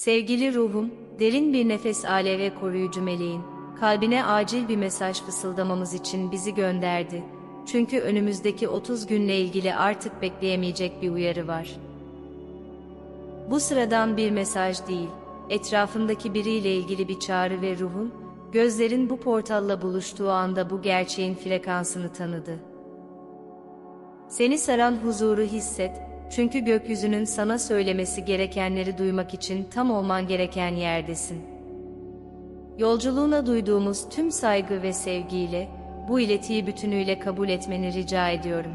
Sevgili ruhum, derin bir nefes alev ve koruyucu meleğin, kalbine acil bir mesaj fısıldamamız için bizi gönderdi. Çünkü önümüzdeki 30 günle ilgili artık bekleyemeyecek bir uyarı var. Bu sıradan bir mesaj değil, etrafındaki biriyle ilgili bir çağrı ve ruhun, gözlerin bu portalla buluştuğu anda bu gerçeğin frekansını tanıdı. Seni saran huzuru hisset, çünkü gökyüzünün sana söylemesi gerekenleri duymak için tam olman gereken yerdesin. Yolculuğuna duyduğumuz tüm saygı ve sevgiyle, bu iletiyi bütünüyle kabul etmeni rica ediyorum.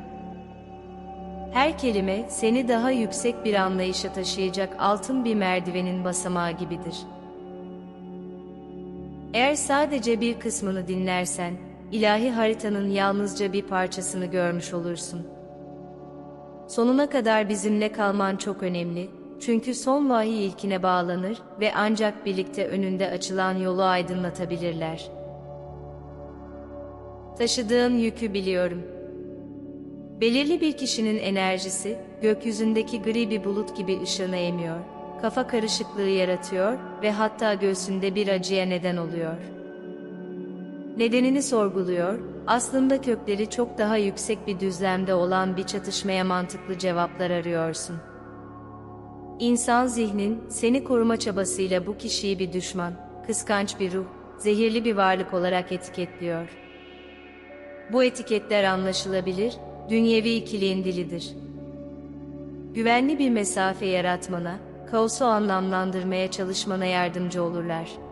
Her kelime seni daha yüksek bir anlayışa taşıyacak altın bir merdivenin basamağı gibidir. Eğer sadece bir kısmını dinlersen, ilahi haritanın yalnızca bir parçasını görmüş olursun. Sonuna kadar bizimle kalman çok önemli, çünkü son vahiy ilkine bağlanır ve ancak birlikte önünde açılan yolu aydınlatabilirler. Taşıdığın yükü biliyorum. Belirli bir kişinin enerjisi, gökyüzündeki gri bir bulut gibi ışığını emiyor, kafa karışıklığı yaratıyor ve hatta göğsünde bir acıya neden oluyor. Nedenini sorguluyor, aslında kökleri çok daha yüksek bir düzlemde olan bir çatışmaya mantıklı cevaplar arıyorsun. İnsan zihnin, seni koruma çabasıyla bu kişiyi bir düşman, kıskanç bir ruh, zehirli bir varlık olarak etiketliyor. Bu etiketler anlaşılabilir, dünyevi ikiliğin dilidir. Güvenli bir mesafe yaratmana, kaosu anlamlandırmaya çalışmana yardımcı olurlar.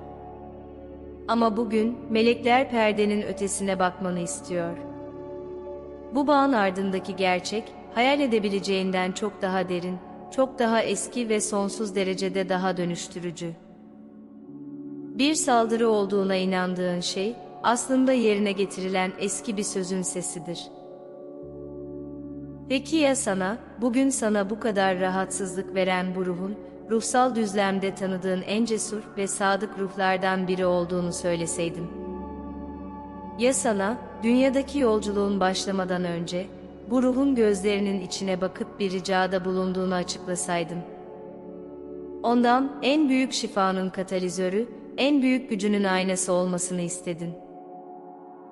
Ama bugün melekler perdenin ötesine bakmanı istiyor. Bu bağın ardındaki gerçek, hayal edebileceğinden çok daha derin, çok daha eski ve sonsuz derecede daha dönüştürücü. Bir saldırı olduğuna inandığın şey, aslında yerine getirilen eski bir sözün sesidir. Peki ya sana, bugün sana bu kadar rahatsızlık veren bu ruhun, ruhsal düzlemde tanıdığın en cesur ve sadık ruhlardan biri olduğunu söyleseydim? Ya sana, dünyadaki yolculuğun başlamadan önce, bu ruhun gözlerinin içine bakıp bir ricada bulunduğunu açıklasaydım? Ondan en büyük şifanın katalizörü, en büyük gücünün aynası olmasını istedin.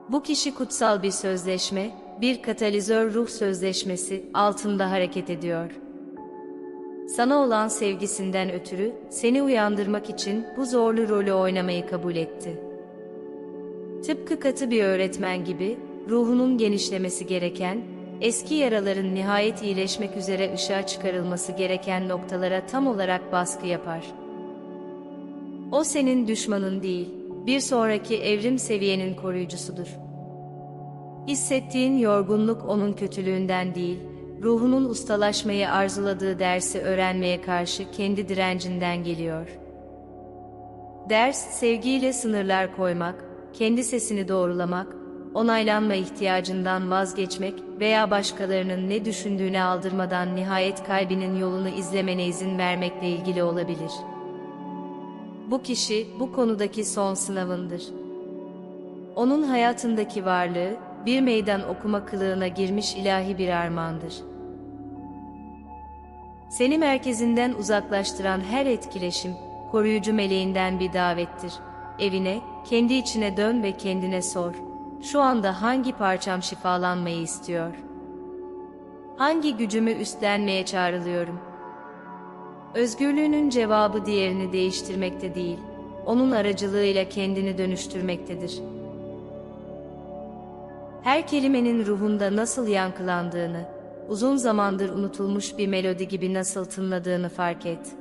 Bu kişi kutsal bir sözleşme, bir katalizör ruh sözleşmesi altında hareket ediyor. Sana olan sevgisinden ötürü seni uyandırmak için bu zorlu rolü oynamayı kabul etti. Tıpkı katı bir öğretmen gibi ruhunun genişlemesi gereken, eski yaraların nihayet iyileşmek üzere ışığa çıkarılması gereken noktalara tam olarak baskı yapar. O senin düşmanın değil, bir sonraki evrim seviyenin koruyucusudur. Hissettiğin yorgunluk onun kötülüğünden değil, ruhunun ustalaşmayı arzuladığı dersi öğrenmeye karşı kendi direncinden geliyor. Ders, sevgiyle sınırlar koymak, kendi sesini doğrulamak, onaylanma ihtiyacından vazgeçmek veya başkalarının ne düşündüğüne aldırmadan nihayet kalbinin yolunu izlemene izin vermekle ilgili olabilir. Bu kişi, bu konudaki son sınavındır. Onun hayatındaki varlığı, bir meydan okuma kılığına girmiş ilahi bir armağandır. Seni merkezinden uzaklaştıran her etkileşim, koruyucu meleğinden bir davettir. Evine, kendi içine dön ve kendine sor. Şu anda hangi parçam şifalanmayı istiyor? Hangi gücümü üstlenmeye çağrılıyorum? Özgürlüğünün cevabı diğerini değiştirmekte değil, onun aracılığıyla kendini dönüştürmektedir. Her kelimenin ruhunda nasıl yankılandığını, uzun zamandır unutulmuş bir melodi gibi nasıl tınladığını fark et.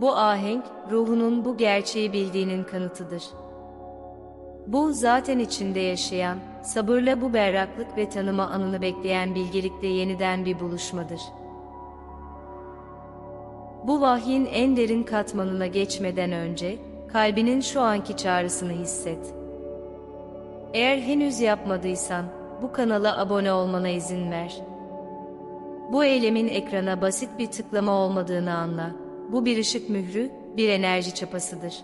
Bu ahenk, ruhunun bu gerçeği bildiğinin kanıtıdır. Bu zaten içinde yaşayan, sabırla bu berraklık ve tanıma anını bekleyen bilgelikle yeniden bir buluşmadır. Bu vahyin en derin katmanına geçmeden önce, kalbinin şu anki çağrısını hisset. Eğer henüz yapmadıysan, bu kanala abone olmana izin ver. Bu eylemin ekrana basit bir tıklama olmadığını anla. Bu bir ışık mührü, bir enerji çapasıdır.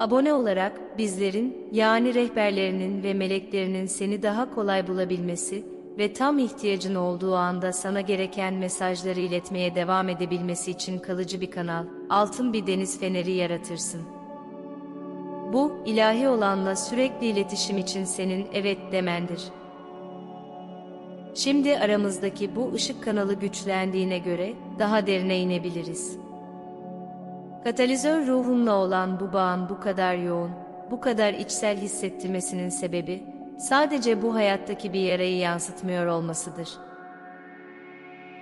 Abone olarak bizlerin, yani rehberlerinin ve meleklerinin seni daha kolay bulabilmesi ve tam ihtiyacın olduğu anda sana gereken mesajları iletmeye devam edebilmesi için kalıcı bir kanal, altın bir deniz feneri yaratırsın. Bu, ilahi olanla sürekli iletişim için senin evet demendir. Şimdi aramızdaki bu ışık kanalı güçlendiğine göre daha derine inebiliriz. Katalizör ruhunla olan bu bağın bu kadar yoğun, bu kadar içsel hissettirmesinin sebebi, sadece bu hayattaki bir yarayı yansıtmıyor olmasıdır.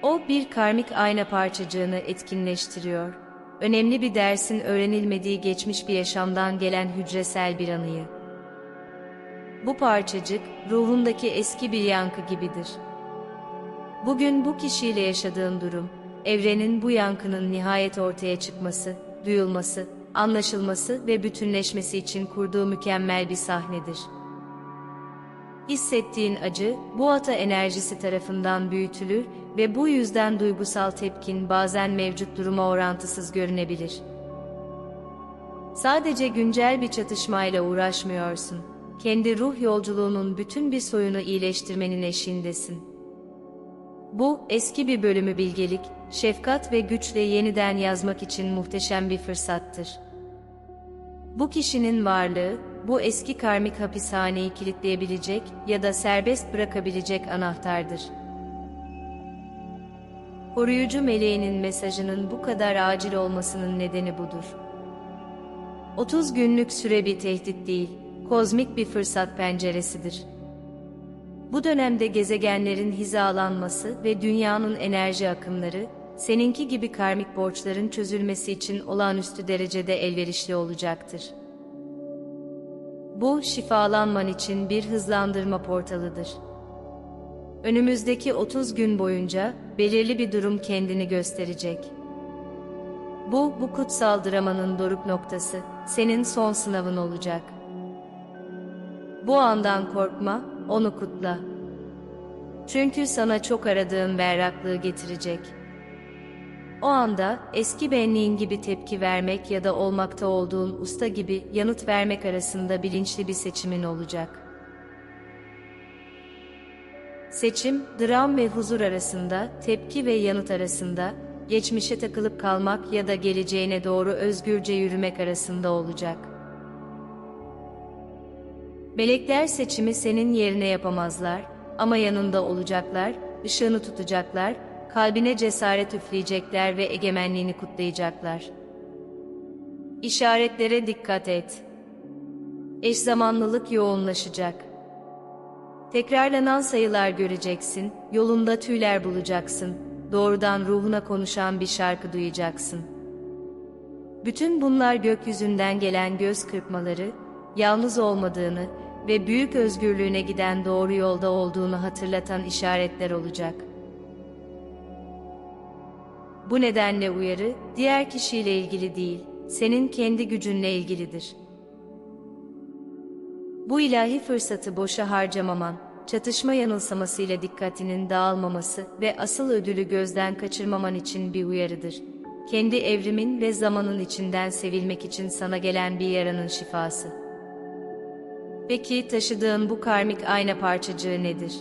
O bir karmik ayna parçacığını etkinleştiriyor. Önemli bir dersin öğrenilmediği geçmiş bir yaşamdan gelen hücresel bir anıyı. Bu parçacık, ruhundaki eski bir yankı gibidir. Bugün bu kişiyle yaşadığın durum, evrenin bu yankının nihayet ortaya çıkması, duyulması, anlaşılması ve bütünleşmesi için kurduğu mükemmel bir sahnedir. Hissettiğin acı, bu ata enerjisi tarafından büyütülür ve bu yüzden duygusal tepkin bazen mevcut duruma orantısız görünebilir. Sadece güncel bir çatışmayla uğraşmıyorsun. Kendi ruh yolculuğunun bütün bir soyunu iyileştirmenin eşiğindesin. Bu, eski bir bölümü bilgelik, şefkat ve güçle yeniden yazmak için muhteşem bir fırsattır. Bu kişinin varlığı, bu eski karmik hapishaneyi kilitleyebilecek ya da serbest bırakabilecek anahtardır. Koruyucu meleğinin mesajının bu kadar acil olmasının nedeni budur. 30 günlük süre bir tehdit değil, kozmik bir fırsat penceresidir. Bu dönemde gezegenlerin hizalanması ve dünyanın enerji akımları, seninki gibi karmik borçların çözülmesi için olağanüstü derecede elverişli olacaktır. Bu, şifalanman için bir hızlandırma portalıdır. Önümüzdeki 30 gün boyunca belirli bir durum kendini gösterecek. Bu, bu kutsal dramanın doruk noktası, senin son sınavın olacak. Bu andan korkma, onu kutla. Çünkü sana çok aradığın berraklığı getirecek. O anda eski benliğin gibi tepki vermek ya da olmakta olduğun usta gibi yanıt vermek arasında bilinçli bir seçimin olacak. Seçim, dram ve huzur arasında, tepki ve yanıt arasında, geçmişe takılıp kalmak ya da geleceğine doğru özgürce yürümek arasında olacak. Melekler seçimi senin yerine yapamazlar ama yanında olacaklar, ışığını tutacaklar, kalbine cesaret üfleyecekler ve egemenliğini kutlayacaklar. İşaretlere dikkat et. Eş zamanlılık yoğunlaşacak. Tekrarlanan sayılar göreceksin, yolunda tüyler bulacaksın, doğrudan ruhuna konuşan bir şarkı duyacaksın. Bütün bunlar gökyüzünden gelen göz kırpmaları, yalnız olmadığını, ve büyük özgürlüğüne giden doğru yolda olduğunu hatırlatan işaretler olacak. Bu nedenle uyarı, diğer kişiyle ilgili değil, senin kendi gücünle ilgilidir. Bu ilahi fırsatı boşa harcamaman, çatışma yanılsamasıyla dikkatinin dağılmaması ve asıl ödülü gözden kaçırmaman için bir uyarıdır. Kendi evrimin ve zamanın içinden sevilmek için sana gelen bir yaranın şifası. Peki taşıdığın bu karmik ayna parçacığı nedir?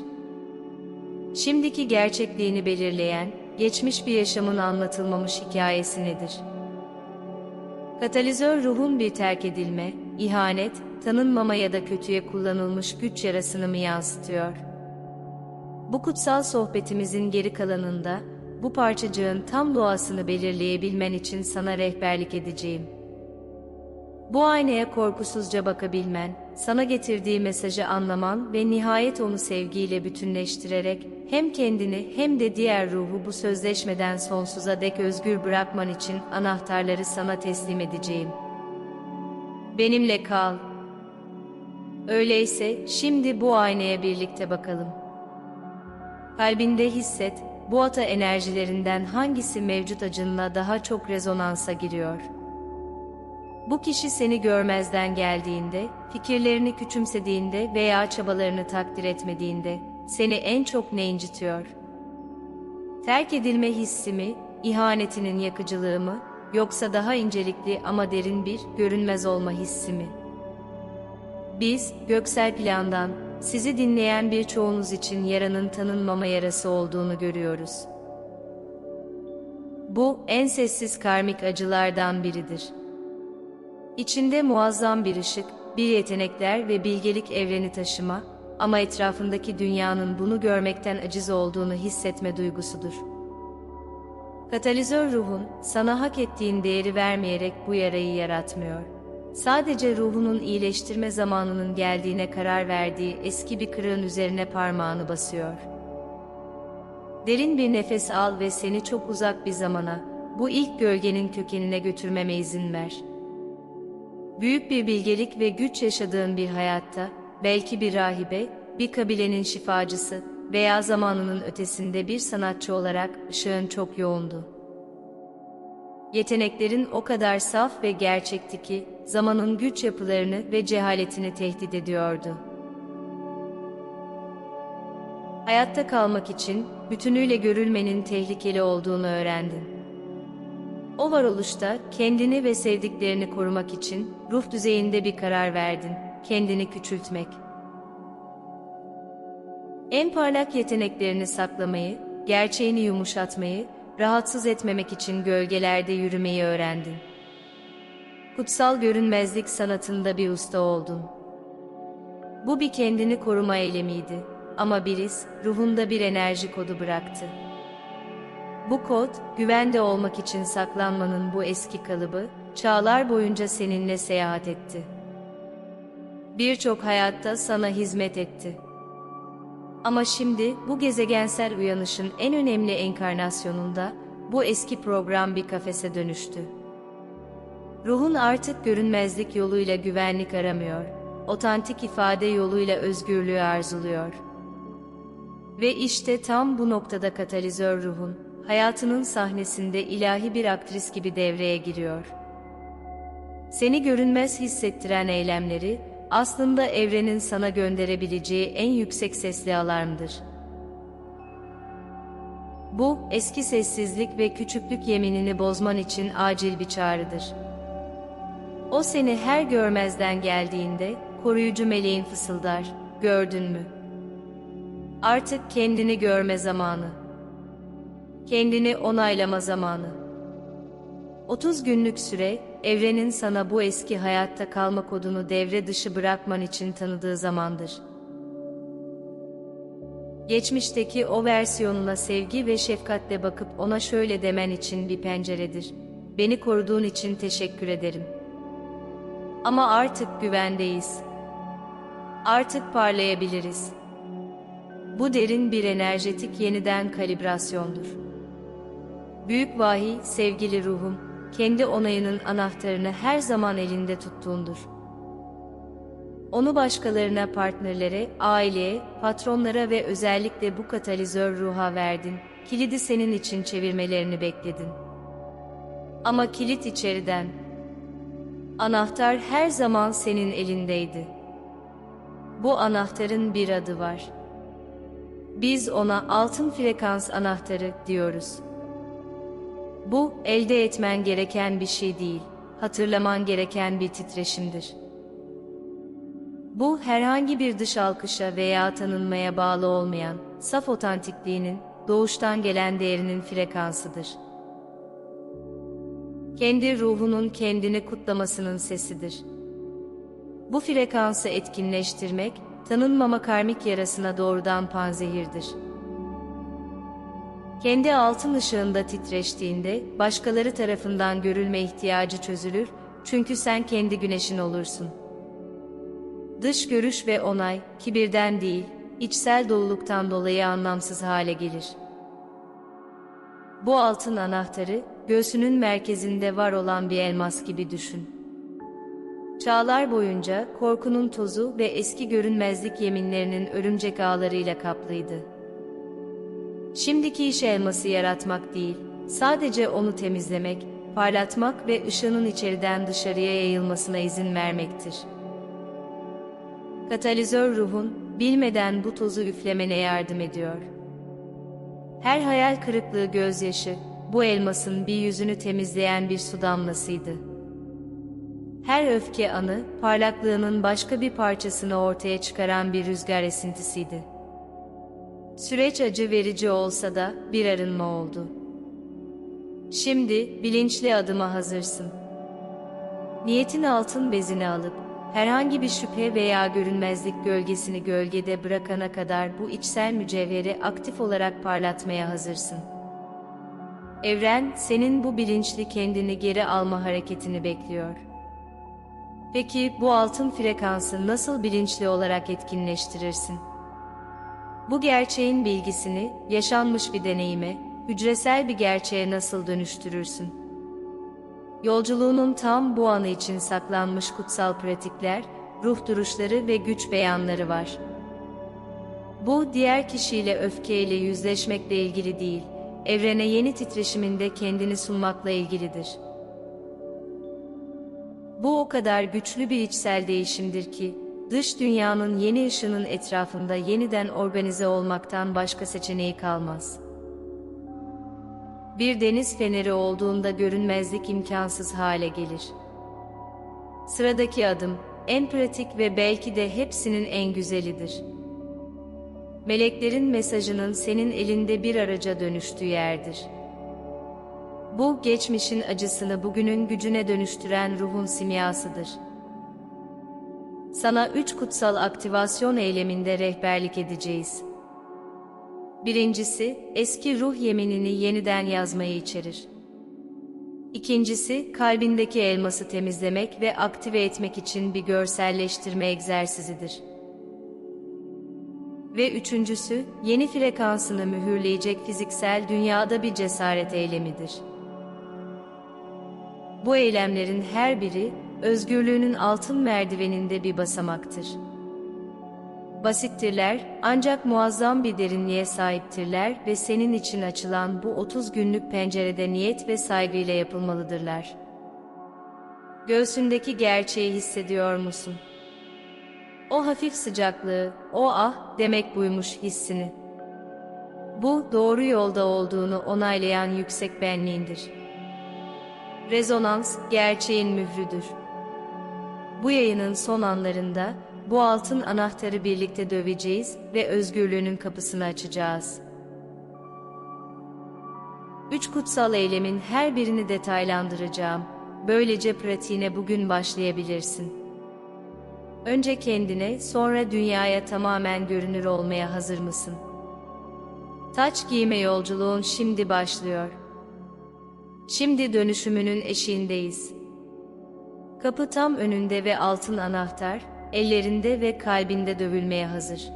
Şimdiki gerçekliğini belirleyen, geçmiş bir yaşamın anlatılmamış hikayesi nedir? Katalizör ruhun bir terk edilme, ihanet, tanınmama ya da kötüye kullanılmış güç yarasını mı yansıtıyor? Bu kutsal sohbetimizin geri kalanında, bu parçacığın tam doğasını belirleyebilmen için sana rehberlik edeceğim. Bu aynaya korkusuzca bakabilmen, sana getirdiği mesajı anlaman ve nihayet onu sevgiyle bütünleştirerek hem kendini hem de diğer ruhu bu sözleşmeden sonsuza dek özgür bırakman için anahtarları sana teslim edeceğim. Benimle kal. Öyleyse şimdi bu aynaya birlikte bakalım. Kalbinde hisset, bu ata enerjilerinden hangisi mevcut acınla daha çok rezonansa giriyor.'' Bu kişi seni görmezden geldiğinde, fikirlerini küçümsediğinde veya çabalarını takdir etmediğinde seni en çok ne incitiyor? Terk edilme hissi mi, ihanetinin yakıcılığı mı, yoksa daha incelikli ama derin bir görünmez olma hissi mi? Biz, göksel plandan, sizi dinleyen birçoğunuz için yaranın tanınmama yarası olduğunu görüyoruz. Bu, en sessiz karmik acılardan biridir. İçinde muazzam bir ışık, bir yetenekler ve bilgelik evreni taşıma, ama etrafındaki dünyanın bunu görmekten aciz olduğunu hissetme duygusudur. Katalizör ruhun, sana hak ettiğin değeri vermeyerek bu yarayı yaratmıyor. Sadece ruhunun iyileştirme zamanının geldiğine karar verdiği eski bir kırığın üzerine parmağını basıyor. Derin bir nefes al ve seni çok uzak bir zamana, bu ilk gölgenin kökenine götürmeme izin ver. Büyük bir bilgelik ve güç yaşadığın bir hayatta, belki bir rahibe, bir kabilenin şifacısı veya zamanının ötesinde bir sanatçı olarak ışığın çok yoğundu. Yeteneklerin o kadar saf ve gerçekti ki, zamanın güç yapılarını ve cehaletini tehdit ediyordu. Hayatta kalmak için, bütünüyle görülmenin tehlikeli olduğunu öğrendin. O varoluşta, kendini ve sevdiklerini korumak için, ruh düzeyinde bir karar verdin, kendini küçültmek. En parlak yeteneklerini saklamayı, gerçeğini yumuşatmayı, rahatsız etmemek için gölgelerde yürümeyi öğrendin. Kutsal görünmezlik sanatında bir usta oldun. Bu bir kendini koruma eylemiydi ama Biris, ruhunda bir enerji kodu bıraktı. Bu kod, güvende olmak için saklanmanın bu eski kalıbı, çağlar boyunca seninle seyahat etti. Birçok hayatta sana hizmet etti. Ama şimdi bu gezegensel uyanışın en önemli enkarnasyonunda bu eski program bir kafese dönüştü. Ruhun artık görünmezlik yoluyla güvenlik aramıyor, otantik ifade yoluyla özgürlüğü arzuluyor. Ve işte tam bu noktada katalizör ruhun, hayatının sahnesinde ilahi bir aktris gibi devreye giriyor. Seni görünmez hissettiren eylemleri, aslında evrenin sana gönderebileceği en yüksek sesli alarmdır. Bu, eski sessizlik ve küçüklük yeminini bozman için acil bir çağrıdır. O seni her görmezden geldiğinde, koruyucu meleğin fısıldar, gördün mü? Artık kendini görme zamanı. Kendini onaylama zamanı. 30 günlük süre, evrenin sana bu eski hayatta kalma kodunu devre dışı bırakman için tanıdığı zamandır. Geçmişteki o versiyonuna sevgi ve şefkatle bakıp ona şöyle demen için bir penceredir. Beni koruduğun için teşekkür ederim. Ama artık güvendeyiz. Artık parlayabiliriz. Bu derin bir enerjetik yeniden kalibrasyondur. Büyük vahiy, sevgili ruhum, kendi onayının anahtarını her zaman elinde tuttuğundur. Onu başkalarına, partnerlere, aileye, patronlara ve özellikle bu katalizör ruha verdin. Kilidi senin için çevirmelerini bekledin. Ama kilit içeriden. Anahtar her zaman senin elindeydi. Bu anahtarın bir adı var. Biz ona altın frekans anahtarı diyoruz. Bu, elde etmen gereken bir şey değil, hatırlaman gereken bir titreşimdir. Bu, herhangi bir dış alkışa veya tanınmaya bağlı olmayan, saf otantikliğinin, doğuştan gelen değerinin frekansıdır. Kendi ruhunun kendini kutlamasının sesidir. Bu frekansı etkinleştirmek, tanınmama karmik yarasına doğrudan panzehirdir. Kendi altın ışığında titreştiğinde başkaları tarafından görülme ihtiyacı çözülür çünkü sen kendi güneşin olursun. Dış görüş ve onay kibirden değil, içsel doluluktan dolayı anlamsız hale gelir. Bu altın anahtarı göğsünün merkezinde var olan bir elmas gibi düşün. Çağlar boyunca korkunun tozu ve eski görünmezlik yeminlerinin örümcek ağlarıyla kaplıydı. Şimdiki iş elması yaratmak değil, sadece onu temizlemek, parlatmak ve ışığının içeriden dışarıya yayılmasına izin vermektir. Katalizör ruhun, bilmeden bu tozu üflemene yardım ediyor. Her hayal kırıklığı gözyaşı, bu elmasın bir yüzünü temizleyen bir su damlasıydı. Her öfke anı, parlaklığının başka bir parçasını ortaya çıkaran bir rüzgar esintisiydi. Süreç acı verici olsa da bir arınma oldu. Şimdi bilinçli adıma hazırsın. Niyetin altın bezini alıp herhangi bir şüphe veya görünmezlik gölgesini gölgede bırakana kadar bu içsel mücevheri aktif olarak parlatmaya hazırsın. Evren senin bu bilinçli kendini geri alma hareketini bekliyor. Peki bu altın frekansı nasıl bilinçli olarak etkinleştirirsin? Bu gerçeğin bilgisini yaşanmış bir deneyime, hücresel bir gerçeğe nasıl dönüştürürsün? Yolculuğunun tam bu anı için saklanmış kutsal pratikler, ruh duruşları ve güç beyanları var. Bu diğer kişiyle öfkeyle yüzleşmekle ilgili değil, evrene yeni titreşiminde kendini sunmakla ilgilidir. Bu o kadar güçlü bir içsel değişimdir ki, dış dünyanın yeni ışının etrafında yeniden organize olmaktan başka seçeneği kalmaz. Bir deniz feneri olduğunda görünmezlik imkansız hale gelir. Sıradaki adım, en pratik ve belki de hepsinin en güzelidir. Meleklerin mesajının senin elinde bir araca dönüştüğü yerdir. Bu, geçmişin acısını bugünün gücüne dönüştüren ruhun simyasıdır. Sana üç kutsal aktivasyon eyleminde rehberlik edeceğiz. Birincisi, eski ruh yeminini yeniden yazmayı içerir. İkincisi, kalbindeki elması temizlemek ve aktive etmek için bir görselleştirme egzersizidir. Ve üçüncüsü, yeni frekansını mühürleyecek fiziksel dünyada bir cesaret eylemidir. Bu eylemlerin her biri, özgürlüğünün altın merdiveninde bir basamaktır. Basittirler, ancak muazzam bir derinliğe sahiptirler ve senin için açılan bu 30 günlük pencerede niyet ve saygıyla yapılmalıdırlar. Göğsündeki gerçeği hissediyor musun? O hafif sıcaklığı, o ah demek buymuş hissini. Bu doğru yolda olduğunu onaylayan yüksek benliğindir. Rezonans, gerçeğin mührüdür. Bu yayının son anlarında, bu altın anahtarı birlikte döveceğiz ve özgürlüğünün kapısını açacağız. Üç kutsal eylemin her birini detaylandıracağım. Böylece pratiğine bugün başlayabilirsin. Önce kendine, sonra dünyaya tamamen görünür olmaya hazır mısın? Taç giyme yolculuğun şimdi başlıyor. Şimdi dönüşümünün eşiğindeyiz. Kapı tam önünde ve altın anahtar, ellerinde ve kalbinde dövülmeye hazır.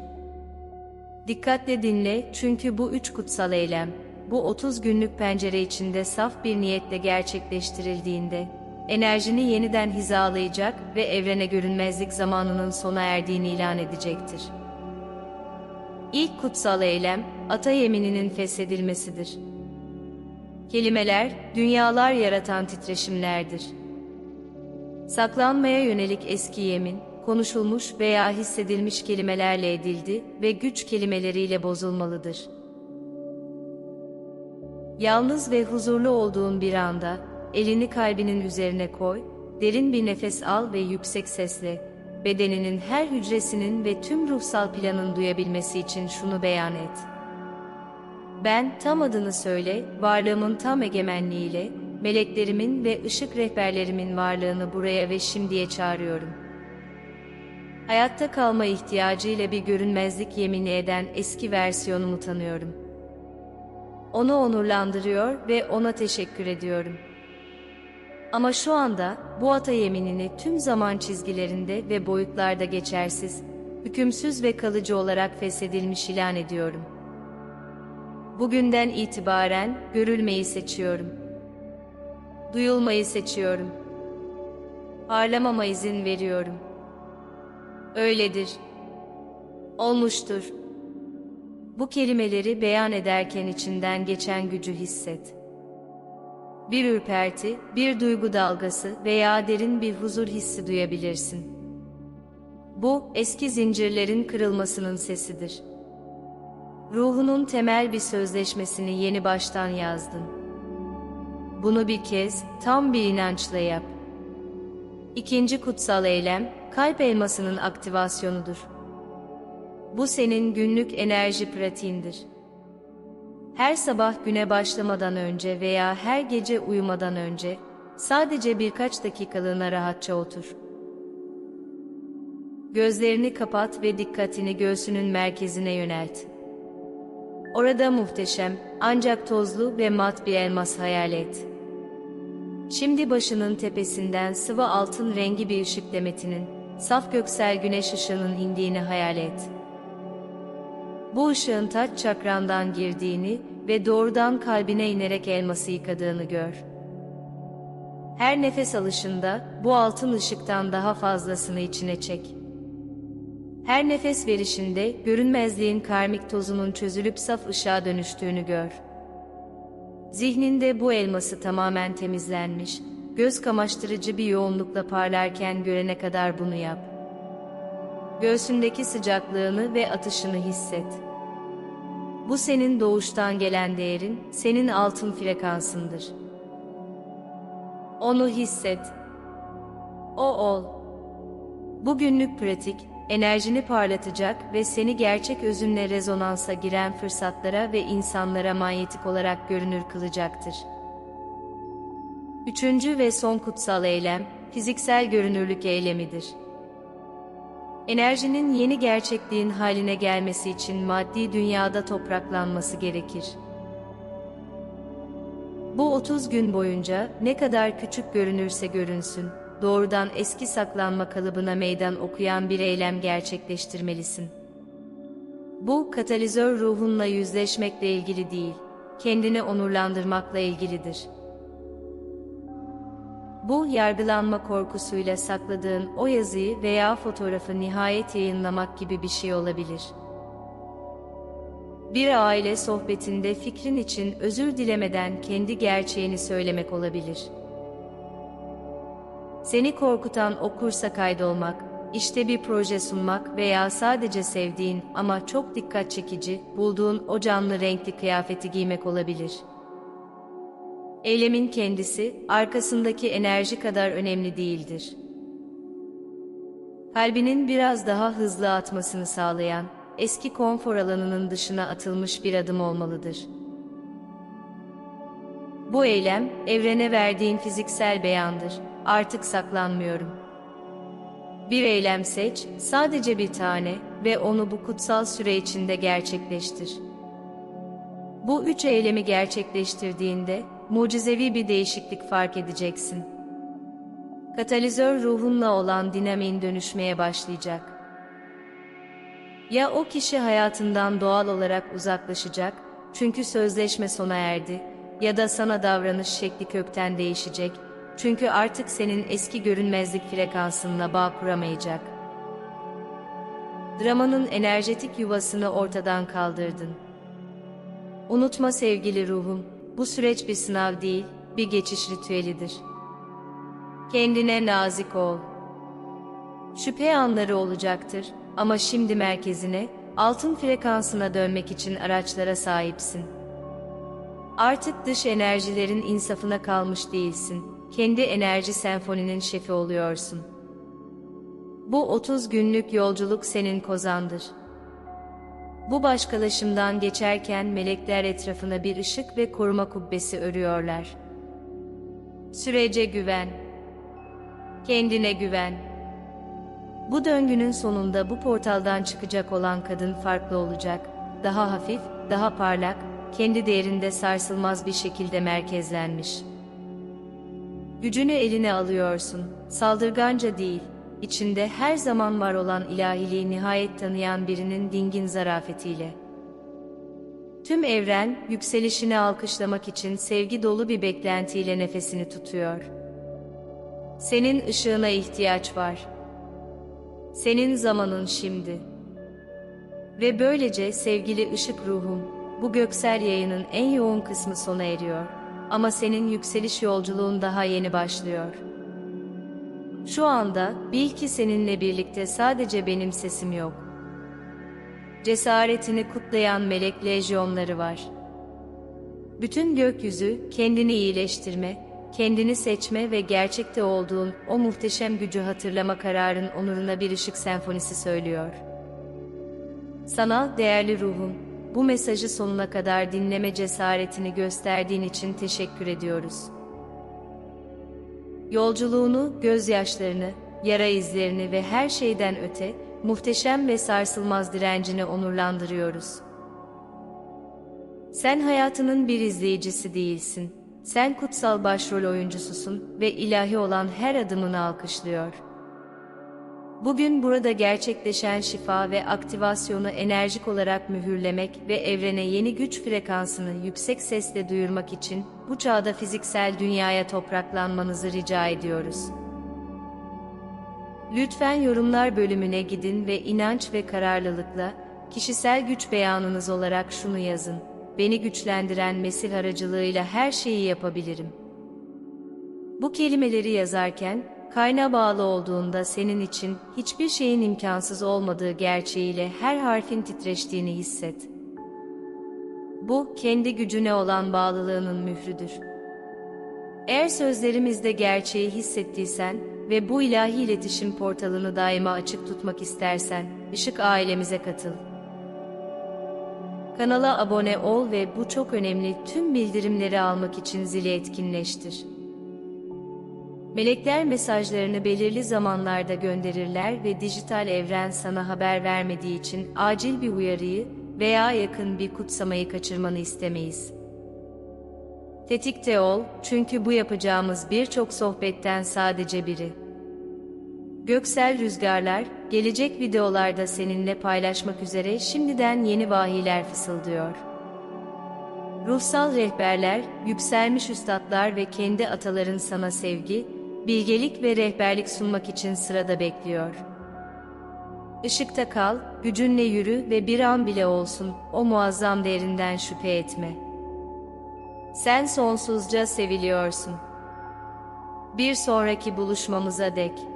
Dikkatle dinle çünkü bu üç kutsal eylem, bu 30 günlük pencere içinde saf bir niyetle gerçekleştirildiğinde, enerjini yeniden hizalayacak ve evrene görünmezlik zamanının sona erdiğini ilan edecektir. İlk kutsal eylem, ata yemininin feshedilmesidir. Kelimeler, dünyalar yaratan titreşimlerdir. Saklanmaya yönelik eski yemin, konuşulmuş veya hissedilmiş kelimelerle edildi ve güç kelimeleriyle bozulmalıdır. Yalnız ve huzurlu olduğun bir anda, elini kalbinin üzerine koy, derin bir nefes al ve yüksek sesle, bedeninin her hücresinin ve tüm ruhsal planın duyabilmesi için şunu beyan et. Ben tam adını söyle, varlığımın tam egemenliğiyle, meleklerimin ve ışık rehberlerimin varlığını buraya ve şimdiye çağırıyorum. Hayatta kalma ihtiyacıyla bir görünmezlik yemini eden eski versiyonumu tanıyorum. Onu onurlandırıyor ve ona teşekkür ediyorum. Ama şu anda bu ata yeminini tüm zaman çizgilerinde ve boyutlarda geçersiz, hükümsüz ve kalıcı olarak feshedilmiş ilan ediyorum. Bugünden itibaren görülmeyi seçiyorum. Duyulmayı seçiyorum. Parlamama izin veriyorum. Öyledir. Olmuştur. Bu kelimeleri beyan ederken içinden geçen gücü hisset. Bir ürperti, bir duygu dalgası veya derin bir huzur hissi duyabilirsin. Bu, eski zincirlerin kırılmasının sesidir. Ruhunun temel bir sözleşmesini yeni baştan yazdın. Bunu bir kez, tam bir inançla yap. İkinci kutsal eylem, kalp elmasının aktivasyonudur. Bu senin günlük enerji pratiğindir. Her sabah güne başlamadan önce veya her gece uyumadan önce sadece birkaç dakikalığına rahatça otur. Gözlerini kapat ve dikkatini göğsünün merkezine yönelt. Orada muhteşem, ancak tozlu ve mat bir elmas hayal et. Şimdi başının tepesinden sıvı altın rengi bir ışık demetinin, saf göksel güneş ışığının indiğini hayal et. Bu ışığın taç çakrandan girdiğini ve doğrudan kalbine inerek elması yıkadığını gör. Her nefes alışında bu altın ışıktan daha fazlasını içine çek. Her nefes verişinde görünmezliğin karmik tozunun çözülüp saf ışığa dönüştüğünü gör. Zihninde bu elması tamamen temizlenmiş, göz kamaştırıcı bir yoğunlukla parlarken görene kadar bunu yap. Göğsündeki sıcaklığını ve atışını hisset. Bu senin doğuştan gelen değerin, senin altın frekansındır. Onu hisset. O ol. Bu günlük pratik, enerjini parlatacak ve seni gerçek özünle rezonansa giren fırsatlara ve insanlara manyetik olarak görünür kılacaktır. Üçüncü ve son kutsal eylem, fiziksel görünürlük eylemidir. Enerjinin yeni gerçekliğin haline gelmesi için maddi dünyada topraklanması gerekir. Bu 30 gün boyunca ne kadar küçük görünürse görünsün, doğrudan eski saklanma kalıbına meydan okuyan bir eylem gerçekleştirmelisin. Bu katalizör ruhunla yüzleşmekle ilgili değil, kendini onurlandırmakla ilgilidir. Bu yargılanma korkusuyla sakladığın o yazıyı veya fotoğrafı nihayet yayınlamak gibi bir şey olabilir. Bir aile sohbetinde fikrin için özür dilemeden kendi gerçeğini söylemek olabilir. Seni korkutan o kursa kaydolmak, işte bir proje sunmak veya sadece sevdiğin ama çok dikkat çekici bulduğun o canlı renkli kıyafeti giymek olabilir. Eylemin kendisi, arkasındaki enerji kadar önemli değildir. Kalbinin biraz daha hızlı atmasını sağlayan, eski konfor alanının dışına atılmış bir adım olmalıdır. Bu eylem, evrene verdiğin fiziksel beyandır. Artık saklanmıyorum. Bir eylem seç, sadece bir tane ve onu bu kutsal süre içinde gerçekleştir. Bu üç eylemi gerçekleştirdiğinde, mucizevi bir değişiklik fark edeceksin. Katalizör ruhunla olan dinamiğin dönüşmeye başlayacak. Ya o kişi hayatından doğal olarak uzaklaşacak, çünkü sözleşme sona erdi, ya da sana davranış şekli kökten değişecek, çünkü artık senin eski görünmezlik frekansınla bağ kuramayacak. Dramanın enerjetik yuvasını ortadan kaldırdın. Unutma sevgili ruhum, bu süreç bir sınav değil, bir geçiş ritüelidir. Kendine nazik ol. Şüphe anları olacaktır ama şimdi merkezine, altın frekansına dönmek için araçlara sahipsin. Artık dış enerjilerin insafına kalmış değilsin. Kendi enerji senfoninin şefi oluyorsun. Bu 30 günlük yolculuk senin kozandır. Bu başkalaşımdan geçerken melekler etrafına bir ışık ve koruma kubbesi örüyorlar. Sürece güven. Kendine güven. Bu döngünün sonunda bu portaldan çıkacak olan kadın farklı olacak. Daha hafif, daha parlak, kendi değerinde sarsılmaz bir şekilde merkezlenmiş. Gücünü eline alıyorsun, saldırganca değil, içinde her zaman var olan ilahiliği nihayet tanıyan birinin dingin zarafetiyle. Tüm evren, yükselişini alkışlamak için sevgi dolu bir beklentiyle nefesini tutuyor. Senin ışığına ihtiyaç var. Senin zamanın şimdi. Ve böylece sevgili ışık ruhum, bu göksel yayının en yoğun kısmı sona eriyor. Ama senin yükseliş yolculuğun daha yeni başlıyor.'' Şu anda bil ki seninle birlikte sadece benim sesim yok. Cesaretini kutlayan melek lejyonları var. Bütün gökyüzü kendini iyileştirme, kendini seçme ve gerçekte olduğun o muhteşem gücü hatırlama kararın onuruna bir ışık senfonisi söylüyor. Sana değerli ruhum, bu mesajı sonuna kadar dinleme cesaretini gösterdiğin için teşekkür ediyoruz. Yolculuğunu, gözyaşlarını, yara izlerini ve her şeyden öte, muhteşem ve sarsılmaz direncini onurlandırıyoruz. Sen hayatının bir izleyicisi değilsin. Sen kutsal başrol oyuncususun ve ilahi olan her adımını alkışlıyor. Bugün burada gerçekleşen şifa ve aktivasyonu enerjik olarak mühürlemek ve evrene yeni güç frekansını yüksek sesle duyurmak için bu çağda fiziksel dünyaya topraklanmanızı rica ediyoruz. Lütfen yorumlar bölümüne gidin ve inanç ve kararlılıkla kişisel güç beyanınız olarak şunu yazın. Beni güçlendiren Mesih aracılığıyla her şeyi yapabilirim. Bu kelimeleri yazarken kaynağa bağlı olduğunda senin için hiçbir şeyin imkansız olmadığı gerçeğiyle her harfin titreştiğini hisset. Bu kendi gücüne olan bağlılığının mührüdür. Eğer sözlerimizde gerçeği hissettiysen ve bu ilahi iletişim portalını daima açık tutmak istersen, Işık ailemize katıl. Kanala abone ol ve bu çok önemli tüm bildirimleri almak için zili etkinleştir. Melekler mesajlarını belirli zamanlarda gönderirler ve dijital evren sana haber vermediği için acil bir uyarıyı veya yakın bir kutsamayı kaçırmanı istemeyiz. Tetikte ol çünkü bu yapacağımız birçok sohbetten sadece biri. Göksel Rüzgarlar, gelecek videolarda seninle paylaşmak üzere şimdiden yeni vahiyler fısıldıyor. Ruhsal rehberler, yükselmiş üstadlar ve kendi ataların sana sevgi, bilgelik ve rehberlik sunmak için sırada bekliyor. Işıkta kal, gücünle yürü ve bir an bile olsun o muazzam değerinden şüphe etme. Sen sonsuzca seviliyorsun. Bir sonraki buluşmamıza dek.